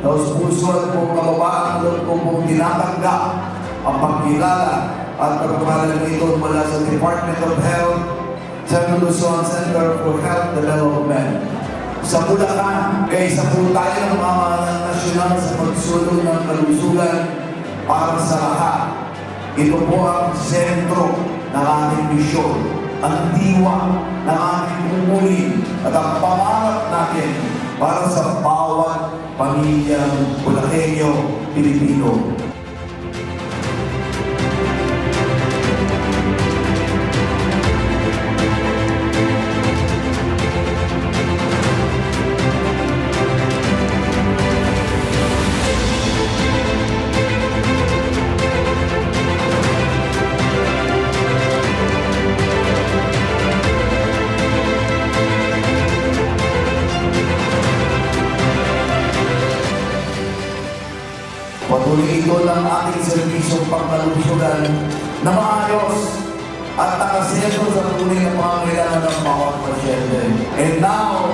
Pulakenyo, taos puso at po kababaan loob po pong tinatanggap ang pagkilala at pagpapalan nito mula sa Department of Health sa Luzon Center for Health Development. Sa Bulacan, kaysa po tayo ng mga nasyonal sa pagsulong ng kalusugan para sa lahat. Ito po ang sentro ng ating misyon, ang diwa ng ating mumulin at ang pangarap natin para sa bawat pamilyang Bulakenyo, Pilipino. Patuloy ito ng ating serbisyong pangkalusugan na maayos at nakasentro sa tunay na pangangailangan ng bawat pasyente. And now,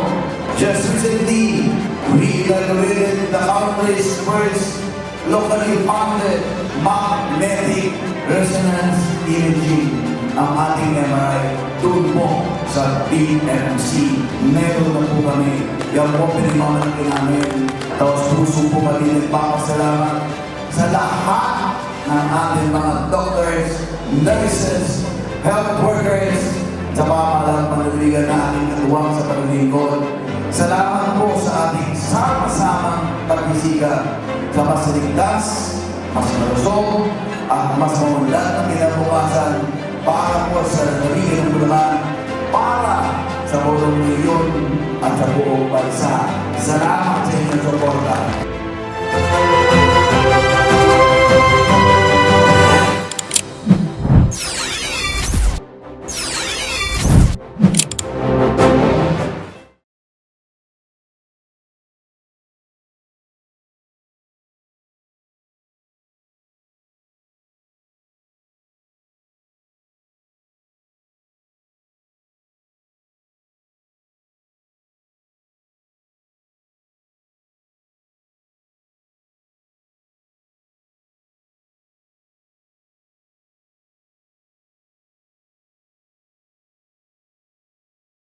just recently, we inaugurated the country's first locally funded magnetic resonance imaging ang ating MRI doon po sa PMC. Meron na po kami. Yan po pinamalaki namin. Tapos puso po kami nagpapasalamat sa lahat ng ating mga doctors, nurses, health workers, sa pamahalang panaligan na ating katuwang sa paglingkod. Salamat po sa ating sama-samang pagbisika sa mas ligtas, mas malusog, at mas mamunlad na kinabukasan para po sa narinig ng Bulacan, para sa buong milyon at sa buong bansa. Salamat sa inyong suporta.